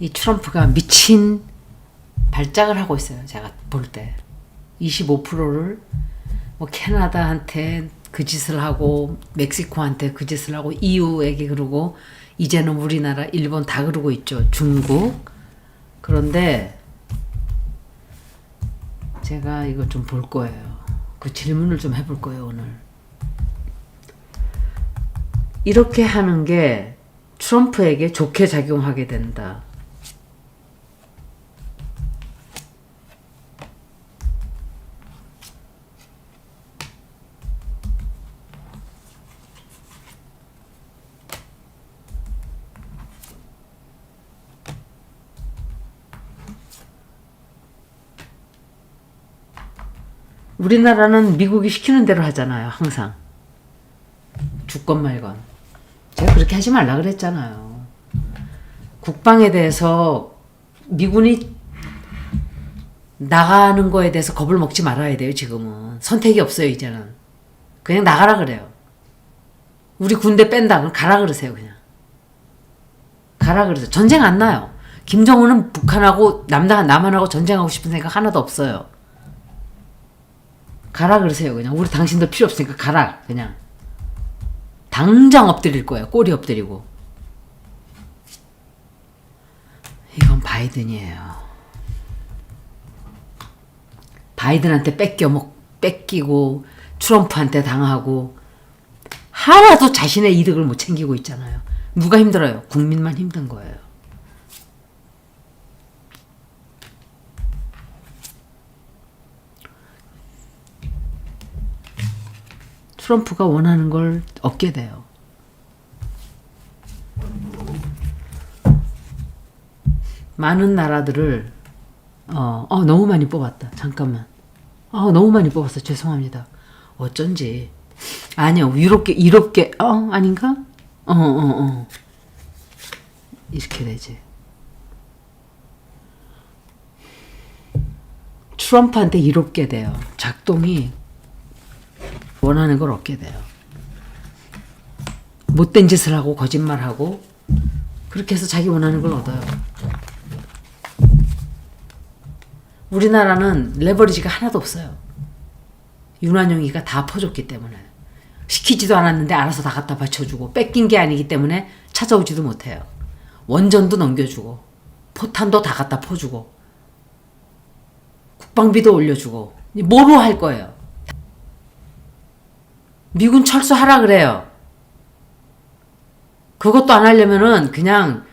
이 트럼프가 미친 발작을 하고 있어요. 제가 볼 때. 25%를 뭐 캐나다한테 그 짓을 하고 멕시코한테 그 짓을 하고 EU에게 그러고 이제는 우리나라, 일본 다 그러고 있죠. 중국. 그런데 제가 이거 좀 볼 거예요. 그 질문을 좀 해볼 거예요, 오늘. 이렇게 하는 게 트럼프에게 좋게 작용하게 된다. 우리나라는 미국이 시키는 대로 하잖아요, 항상. 주건 말건. 제가 그렇게 하지 말라 그랬잖아요. 국방에 대해서 미군이 나가는 거에 대해서 겁을 먹지 말아야 돼요, 지금은. 선택이 없어요, 이제는. 그냥 나가라 그래요. 우리 군대 뺀다, 그럼 가라 그러세요, 그냥. 가라 그러세요. 전쟁 안 나요. 김정은은 북한하고 남남, 남한하고 전쟁하고 싶은 생각 하나도 없어요. 가라 그러세요, 그냥. 우리 당신들 필요 없으니까 가라, 그냥. 당장 엎드릴 거예요. 꼬리 엎드리고. 이건 바이든이에요. 바이든한테 뺏겨 먹 뺏기고 트럼프한테 당하고 하나도 자신의 이득을 못 챙기고 있잖아요. 누가 힘들어요? 국민만 힘든 거예요. 트럼프가 원하는 걸 얻게 돼요. 많은 나라들을 어, 어 너무 많이 뽑았다. 잠깐만. 어 너무 많이 뽑았어. 죄송합니다. 어쩐지 아니요 유럽계 유럽계 어 아닌가? 어어 어, 어. 이렇게 되지. 트럼프한테 이롭게 돼요. 작동이 원하는 걸 얻게 돼요. 못된 짓을 하고 거짓말하고 그렇게 해서 자기 원하는 걸 얻어요. 우리나라는 레버리지가 하나도 없어요. 윤환영이가 다 퍼줬기 때문에 시키지도 않았는데 알아서 다 갖다 바쳐주고 뺏긴 게 아니기 때문에 찾아오지도 못해요. 원전도 넘겨주고 포탄도 다 갖다 퍼주고 국방비도 올려주고 뭐로 할 거예요? 미군 철수하라 그래요. 그것도 안 하려면은 그냥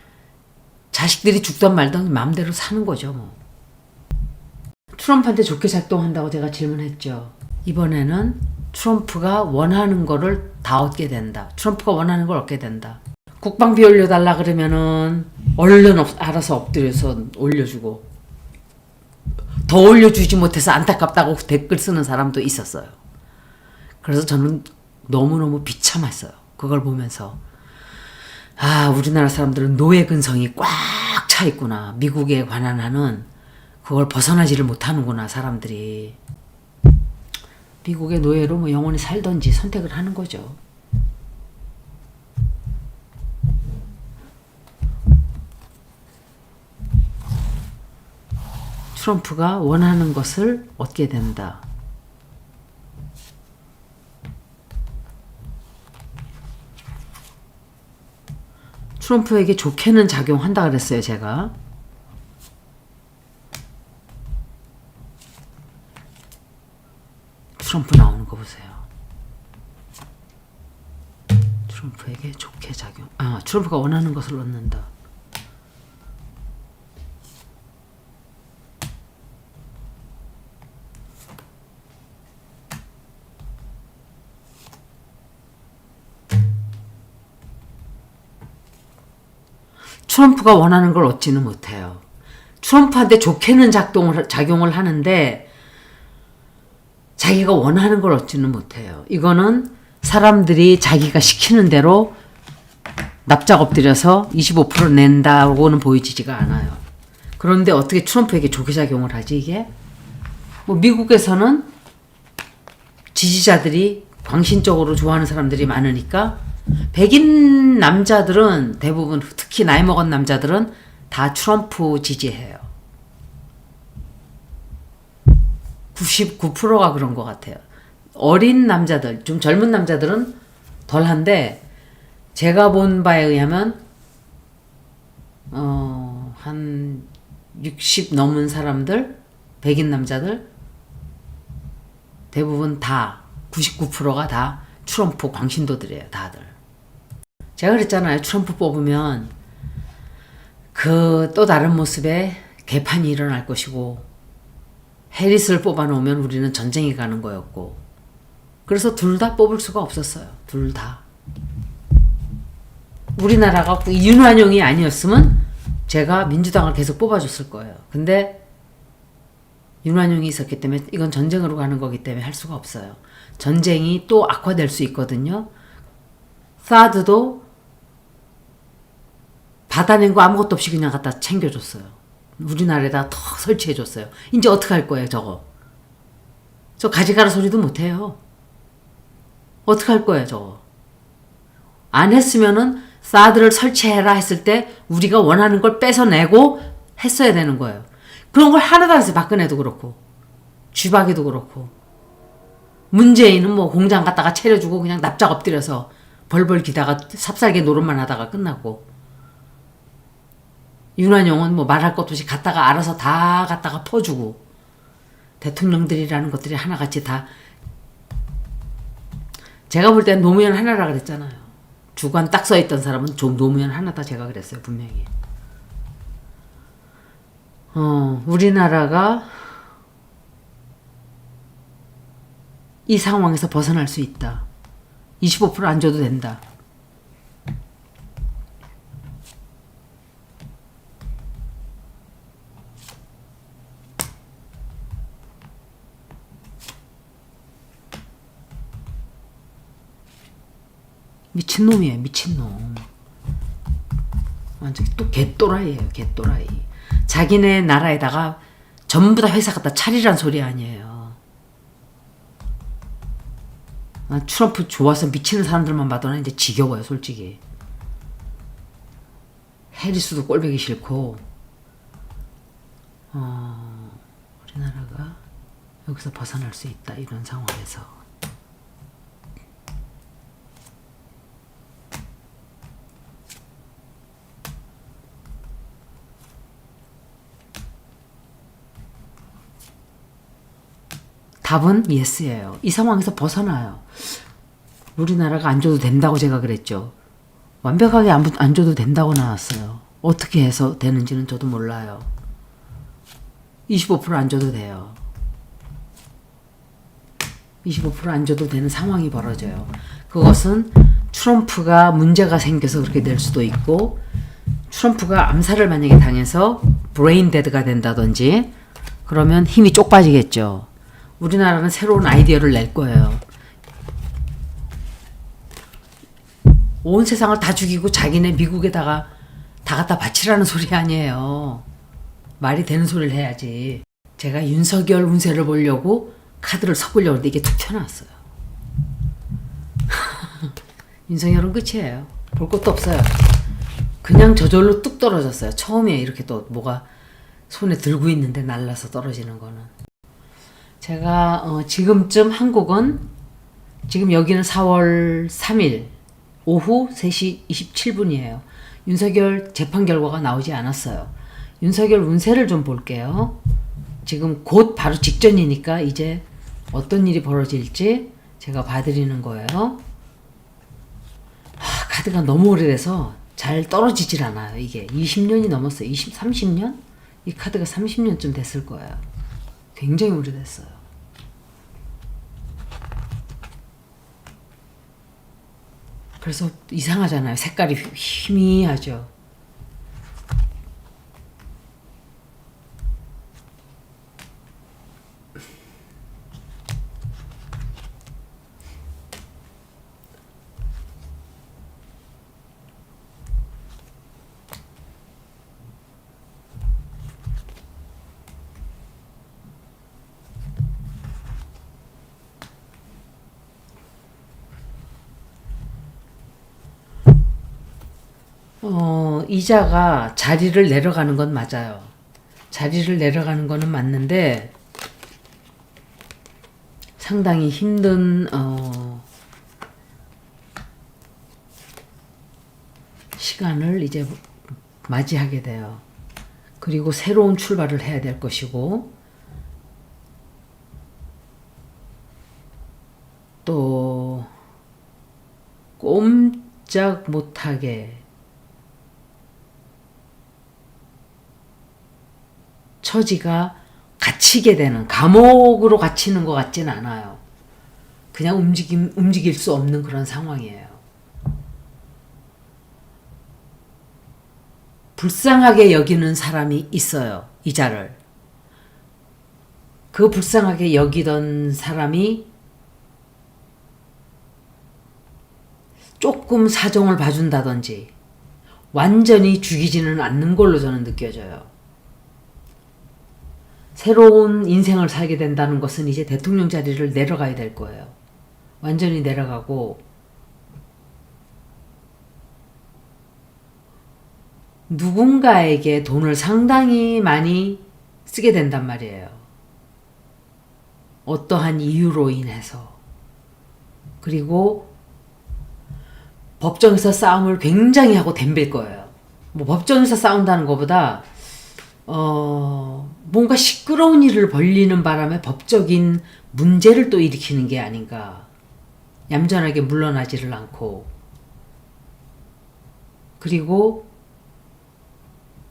자식들이 죽던 말던 마음대로 사는 거죠, 뭐. 트럼프한테 좋게 작동한다고 제가 질문했죠. 이번에는 트럼프가 원하는 거를 다 얻게 된다. 트럼프가 원하는 걸 얻게 된다. 국방비 올려달라 그러면은 얼른 업- 알아서 엎드려서 올려주고 더 올려주지 못해서 안타깝다고 댓글 쓰는 사람도 있었어요. 그래서 저는 너무너무 비참했어요. 그걸 보면서. 아, 우리나라 사람들은 노예 근성이 꽉 차 있구나. 미국에 관한 한은 그걸 벗어나지를 못하는구나, 사람들이. 미국의 노예로 뭐 영원히 살던지 선택을 하는 거죠. 트럼프가 원하는 것을 얻게 된다. 트럼프에게 좋게는 작용한다 그랬어요, 제가. 트럼프 나오는 거 보세요. 트럼프에게 좋게 작용. 아, 트럼프가 원하는 것을 얻는다. 트럼프가 원하는 걸 얻지는 못해요. 트럼프한테 좋게는 작동을 작용을 하는데 자기가 원하는 걸 얻지는 못해요. 이거는 사람들이 자기가 시키는 대로 납작 엎드려서 25% 낸다고는 보이지가 않아요. 그런데 어떻게 트럼프에게 좋게 작용을 하지 이게? 뭐 미국에서는 지지자들이 광신적으로 좋아하는 사람들이 많으니까 백인 남자들은 대부분 특히 나이 먹은 남자들은 다 트럼프 지지해요. 99%가 그런 것 같아요. 어린 남자들, 좀 젊은 남자들은 덜한데, 제가 본 바에 의하면, 어, 한 60 넘은 사람들, 백인 남자들, 대부분 다, 99%가 다 트럼프 광신도들이에요, 다들. 제가 그랬잖아요. 트럼프 뽑으면, 그 또 다른 모습의 개판이 일어날 것이고, 해리스를 뽑아놓으면 우리는 전쟁에 가는 거였고, 그래서 둘 다 뽑을 수가 없었어요. 둘 다. 우리나라가 윤환용이 아니었으면 제가 민주당을 계속 뽑아줬을 거예요. 근데 윤환용이 있었기 때문에 이건 전쟁으로 가는 거기 때문에 할 수가 없어요. 전쟁이 또 악화될 수 있거든요. 사드도 받아낸 거 아무것도 없이 그냥 갖다 챙겨줬어요. 우리나라에다 턱 설치해줬어요. 이제 어떻게 할 거예요, 저거? 저 가지가라 소리도 못해요. 어떻게 할 거예요, 저거? 안 했으면은 사드를 설치해라 했을 때 우리가 원하는 걸 뺏어내고 했어야 되는 거예요. 그런 걸 하나도 안 했어요. 박근혜도 그렇고. 쥐박이도 그렇고. 문재인은 뭐 공장 갔다가 차려주고 그냥 납작 엎드려서 벌벌 기다가 삽살개 노릇만 하다가 끝나고. 윤한용은 뭐 말할 것도 없이 갔다가 알아서 다 갖다가 퍼주고. 대통령들이라는 것들이 하나같이 다 제가 볼 땐 노무현 하나라 그랬잖아요. 주관 딱 써 있던 사람은 좀 노무현 하나다 제가 그랬어요 분명히. 어 우리나라가 이 상황에서 벗어날 수 있다. 25%안 줘도 된다. 미친놈이에요, 미친놈. 완전 또 개또라이예요, 개또라이. 자기네 나라에다가 전부 다 회사 갖다 차리란 소리 아니에요. 아, 트럼프 좋아서 미치는 사람들만 봐도는 이제 지겨워요, 솔직히. 해리스도 꼴보기 싫고, 어, 우리나라가 여기서 벗어날 수 있다, 이런 상황에서. 답은 예스예요. 이 상황에서 벗어나요. 우리나라가 안 줘도 된다고 제가 그랬죠. 완벽하게 안, 안 줘도 된다고 나왔어요. 어떻게 해서 되는지는 저도 몰라요. 25%안 줘도 돼요. 25%안 줘도 되는 상황이 벌어져요. 그것은 트럼프가 문제가 생겨서 그렇게 될 수도 있고, 트럼프가 암살을 만약에 당해서 브레인 데드가 된다든지, 그러면 힘이 쪽 빠지겠죠. 우리나라는 새로운 아이디어를 낼 거예요. 온 세상을 다 죽이고 자기네 미국에다가 다 갖다 바치라는 소리 아니에요. 말이 되는 소리를 해야지. 제가 윤석열 운세를 보려고 카드를 섞으려고 했는데 이게 툭 튀어나왔어요. 윤석열은 끝이에요. 볼 것도 없어요. 그냥 저절로 뚝 떨어졌어요. 처음에 이렇게 또 뭐가 손에 들고 있는데 날라서 떨어지는 거는. 제가 어, 지금쯤 한국은 지금 여기는 4월 3일 오후 3시 27분이에요. 윤석열 재판 결과가 나오지 않았어요. 윤석열 운세를 좀 볼게요. 지금 곧 바로 직전이니까 이제 어떤 일이 벌어질지 제가 봐드리는 거예요. 하, 카드가 너무 오래돼서 잘 떨어지질 않아요. 이게 20년이 넘었어요. 20, 30년? 이 카드가 30년쯤 됐을 거예요. 굉장히 오래됐어요. 그래서 이상하잖아요. 색깔이 휘- 희미하죠. 이자가 자리를 내려가는 건 맞아요. 자리를 내려가는 거는 맞는데 상당히 힘든 어, 시간을 이제 맞이하게 돼요. 그리고 새로운 출발을 해야 될 것이고 또 꼼짝 못하게 처지가 갇히게 되는 감옥으로 갇히는 것 같진 않아요. 그냥 움직임 움직일 수 없는 그런 상황이에요. 불쌍하게 여기는 사람이 있어요. 이자를. 그 불쌍하게 여기던 사람이 조금 사정을 봐준다든지 완전히 죽이지는 않는 걸로 저는 느껴져요. 새로운 인생을 살게 된다는 것은 이제 대통령 자리를 내려가야 될 거예요. 완전히 내려가고 누군가에게 돈을 상당히 많이 쓰게 된단 말이에요. 어떠한 이유로 인해서. 그리고 법정에서 싸움을 굉장히 하고 덤빌 거예요. 뭐 법정에서 싸운다는 것보다 어 뭔가 시끄러운 일을 벌리는 바람에 법적인 문제를 또 일으키는 게 아닌가. 얌전하게 물러나지를 않고 그리고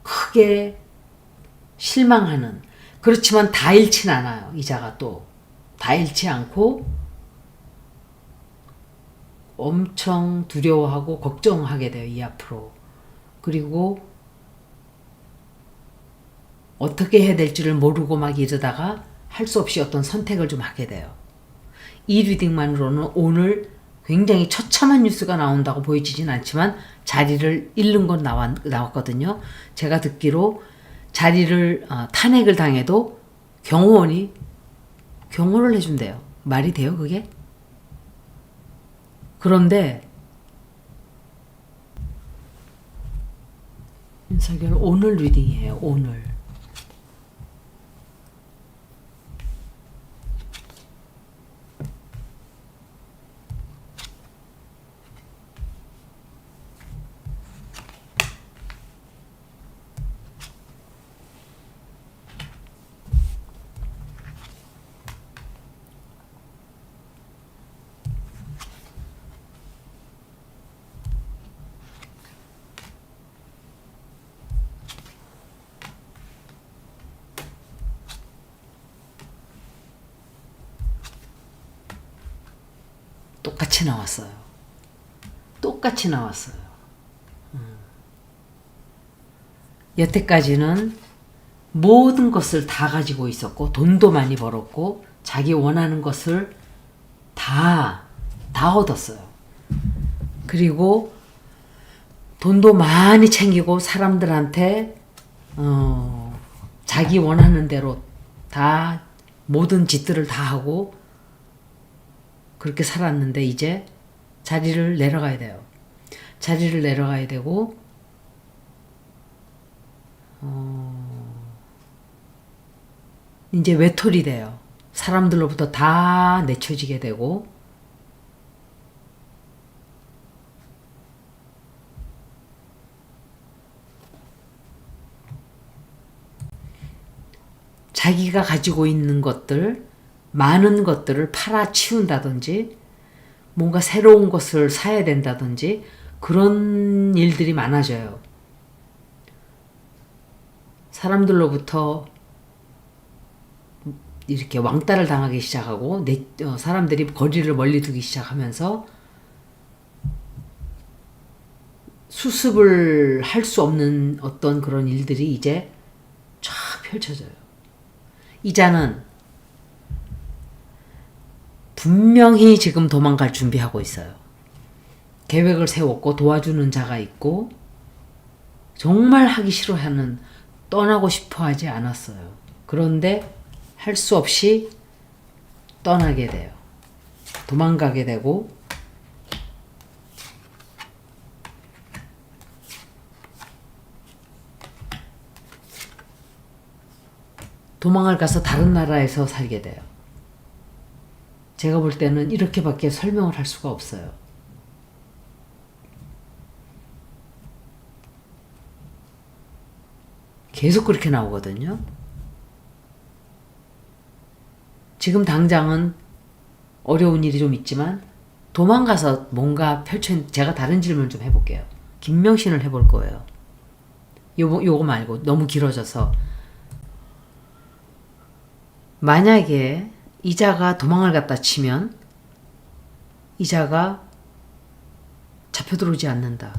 크게 실망하는 그렇지만 다 잃진 않아요. 이자가 또 다 잃지 않고 엄청 두려워하고 걱정하게 돼요. 이 앞으로. 그리고 어떻게 해야 될지를 모르고 막 이러다가 할 수 없이 어떤 선택을 좀 하게 돼요. 이 리딩만으로는 오늘 굉장히 처참한 뉴스가 나온다고 보여지진 않지만 자리를 잃는 건 나왔, 나왔거든요. 제가 듣기로 자리를 어, 탄핵을 당해도 경호원이 경호를 해준대요. 말이 돼요, 그게? 그런데 윤석열 오늘 리딩이에요. 오늘. 똑같이 나왔어요. 똑같이 나왔어요. 음. 여태까지는 모든 것을 다 가지고 있었고 돈도 많이 벌었고 자기 원하는 것을 다, 다 얻었어요. 그리고 돈도 많이 챙기고 사람들한테 어, 자기 원하는 대로 다 모든 짓들을 다 하고 그렇게 살았는데 이제 자리를 내려가야 돼요. 자리를 내려가야 되고 어, 이제 외톨이 돼요. 사람들로부터 다 내쳐지게 되고 자기가 가지고 있는 것들, 많은 것들을 팔아 치운다든지, 뭔가 새로운 것을 사야 된다든지, 그런 일들이 많아져요. 사람들로부터 이렇게 왕따를 당하기 시작하고, 내, 어, 사람들이 거리를 멀리 두기 시작하면서, 수습을 할 수 없는 어떤 그런 일들이 이제 쫙 펼쳐져요. 이자는 분명히 지금 도망갈 준비하고 있어요. 계획을 세웠고 도와주는 자가 있고 정말 하기 싫어하는 떠나고 싶어 하지 않았어요. 그런데 할 수 없이 떠나게 돼요. 도망가게 되고 도망을 가서 다른 나라에서 살게 돼요. 제가 볼 때는 이렇게밖에 설명을 할 수가 없어요. 계속 그렇게 나오거든요. 지금 당장은 어려운 일이 좀 있지만 도망가서 뭔가 펼쳐 제가 다른 질문 좀 해볼게요. 김명신을 해볼 거예요. 요거 요거 말고 너무 길어져서 만약에 이자가 도망을 갔다 치면 이자가 잡혀 들어오지 않는다.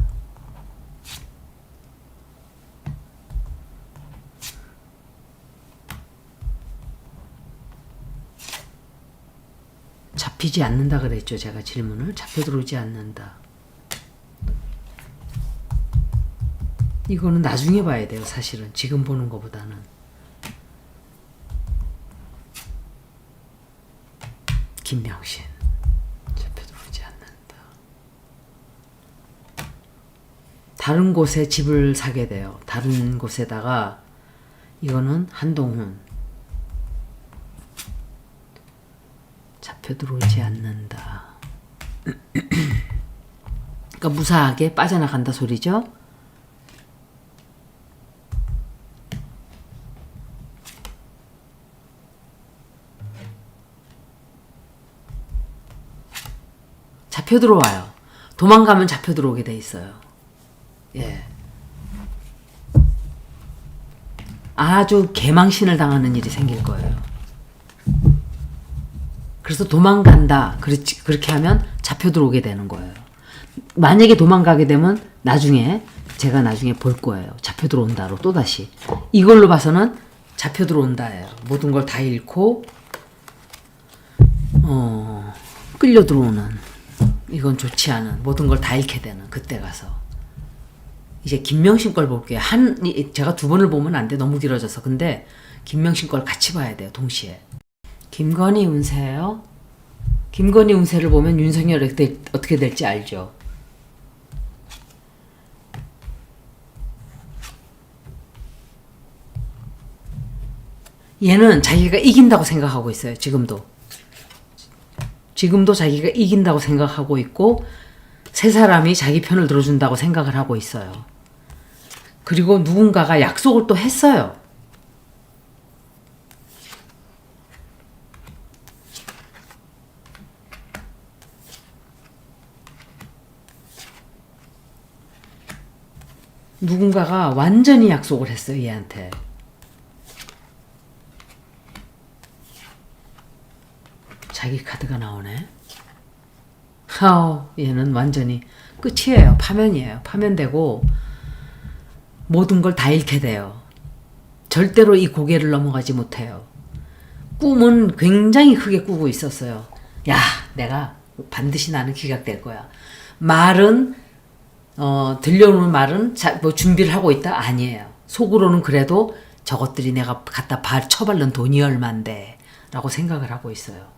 잡히지 않는다 그랬죠. 제가 질문을 잡혀 들어오지 않는다. 이거는 나중에 봐야 돼요. 사실은 지금 보는 것보다는. 김명신 잡혀 들어오지 않는다. 다른 곳에 집을 사게 돼요. 다른 곳에다가 이거는 한동훈 잡혀 들어오지 않는다. 그러니까 무사하게 빠져나간다 소리죠. 잡혀 들어와요. 도망가면 잡혀 들어오게 돼 있어요. 예. 아주 개망신을 당하는 일이 생길 거예요. 그래서 도망간다. 그렇지, 그렇게 하면 잡혀 들어오게 되는 거예요. 만약에 도망가게 되면 나중에 제가 나중에 볼 거예요. 잡혀 들어온다로 또다시. 이걸로 봐서는 잡혀 들어온다예요. 모든 걸 다 잃고 어, 끌려 들어오는 이건 좋지 않은 모든 걸 다 잃게 되는 그때 가서 이제 김명신 걸 볼게요. 한 이- 제가 두 번을 보면 안 돼. 너무 길어져서. 근데 김명신 걸 같이 봐야 돼요. 동시에. 김건희 운세요. 김건희 운세를 보면 윤석열 어떻게 될지 알죠. 얘는 자기가 이긴다고 생각하고 있어요. 지금도. 지금도 자기가 이긴다고 생각하고 있고 세 사람이 자기 편을 들어준다고 생각을 하고 있어요. 그리고 누군가가 약속을 또 했어요. 누군가가 완전히 약속을 했어요, 얘한테. 자기 카드가 나오네. 하오, 얘는 완전히 끝이에요. 파면이에요. 파면되고 모든 걸 다 잃게 돼요. 절대로 이 고개를 넘어가지 못해요. 꿈은 굉장히 크게 꾸고 있었어요. 야, 내가 반드시 나는 기각될 거야. 말은 어, 들려오는 말은 자, 뭐 준비를 하고 있다 아니에요. 속으로는 그래도 저것들이 내가 갖다 발 쳐발른 돈이 얼만데 라고 생각을 하고 있어요.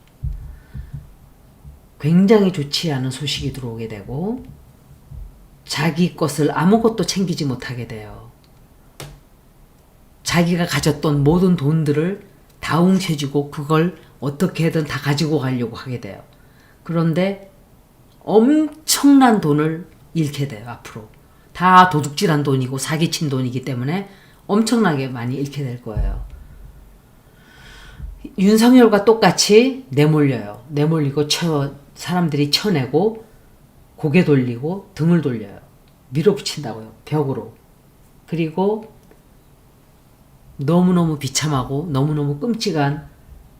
굉장히 좋지 않은 소식이 들어오게 되고 자기 것을 아무것도 챙기지 못하게 돼요. 자기가 가졌던 모든 돈들을 다 웅켜쥐고 그걸 어떻게든 다 가지고 가려고 하게 돼요. 그런데 엄청난 돈을 잃게 돼요, 앞으로. 다 도둑질한 돈이고 사기친 돈이기 때문에 엄청나게 많이 잃게 될 거예요. 윤석열과 똑같이 내몰려요. 내몰리고 쳐, 사람들이 쳐내고 고개 돌리고 등을 돌려요. 밀어붙인다고요. 벽으로. 그리고 너무너무 비참하고 너무너무 끔찍한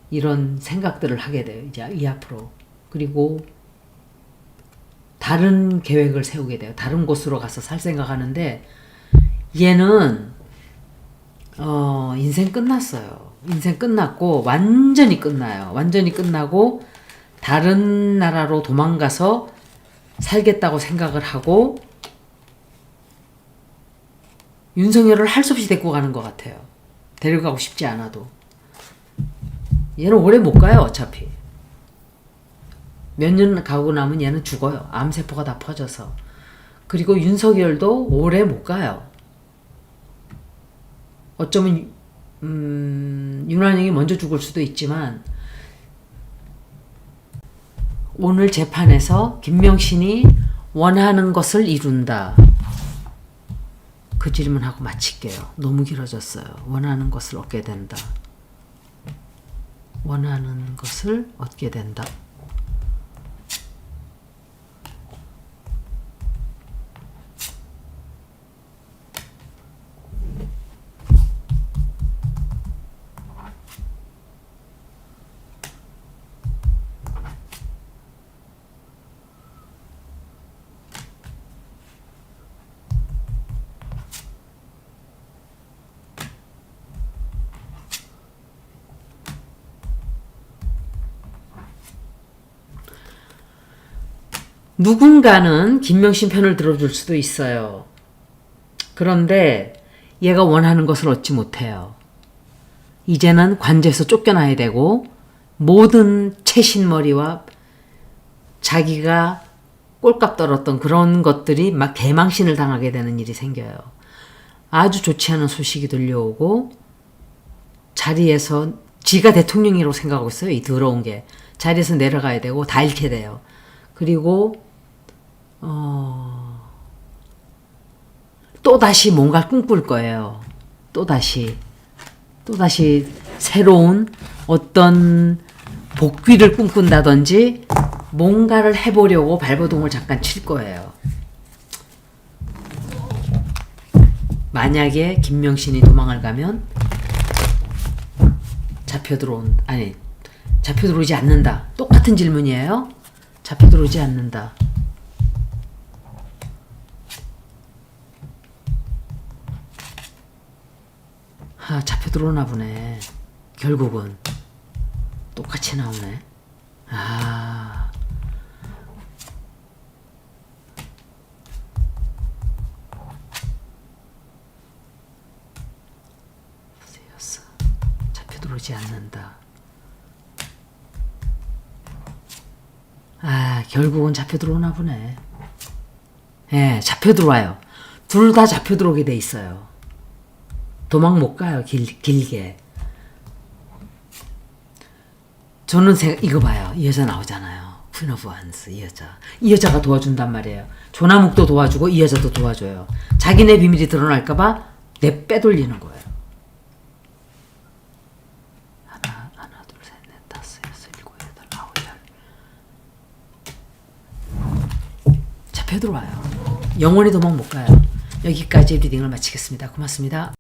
이런 생각들을 하게 돼요. 이제 이 앞으로. 그리고 다른 계획을 세우게 돼요. 다른 곳으로 가서 살 생각하는데 얘는 어, 인생 끝났어요. 인생 끝났고 완전히 끝나요. 완전히 끝나고 다른 나라로 도망가서 살겠다고 생각을 하고 윤석열을 할 수 없이 데리고 가는 것 같아요. 데려가고 싶지 않아도. 얘는 오래 못 가요, 어차피. 몇 년 가고 나면 얘는 죽어요. 암세포가 다 퍼져서. 그리고 윤석열도 오래 못 가요. 어쩌면 음, 윤환영이 먼저 죽을 수도 있지만 오늘 재판에서 김명신이 원하는 것을 이룬다. 그 질문하고 마칠게요. 너무 길어졌어요. 원하는 것을 얻게 된다. 원하는 것을 얻게 된다. 누군가는 김명신 편을 들어줄 수도 있어요. 그런데 얘가 원하는 것을 얻지 못해요. 이제는 관제에서 쫓겨나야 되고 모든 채신머리와 자기가 꼴값 떨었던 그런 것들이 막 개망신을 당하게 되는 일이 생겨요. 아주 좋지 않은 소식이 들려오고 자리에서 지가 대통령이라고 생각하고 있어요. 이 더러운 게 자리에서 내려가야 되고 다 잃게 돼요. 그리고 어, 또 다시 뭔가 꿈꿀 거예요. 또 다시 또 다시 새로운 어떤 복귀를 꿈꾼다든지 뭔가를 해보려고 발버둥을 잠깐 칠 거예요. 만약에 김명신이 도망을 가면 잡혀 들어온 아니 잡혀 들어오지 않는다. 똑같은 질문이에요. 잡혀 들어오지 않는다. 아, 잡혀 들어오나 보네. 결국은 똑같이 나오네. 아. 세였어. 잡혀 들어오지 않는다. 아, 결국은 잡혀 들어오나 보네. 예, 잡혀 들어와요. 둘 다 잡혀 들어오게 돼 있어요. 도망 못 가요, 길, 길게. 저는 세, 이거 봐요. 이 여자 나오잖아요. 퀸 오브 한스, 이 여자. 이 여자가 도와준단 말이에요. 조나묵도 도와주고 이 여자도 도와줘요. 자기네 비밀이 드러날까봐 내 빼돌리는 거예요. 하나, 하나, 둘, 셋, 넷, 다섯, 여섯, 일곱, 여덟, 아홉, 열. 잡혀 들어와요. 영원히 도망 못 가요. 여기까지 리딩을 마치겠습니다. 고맙습니다.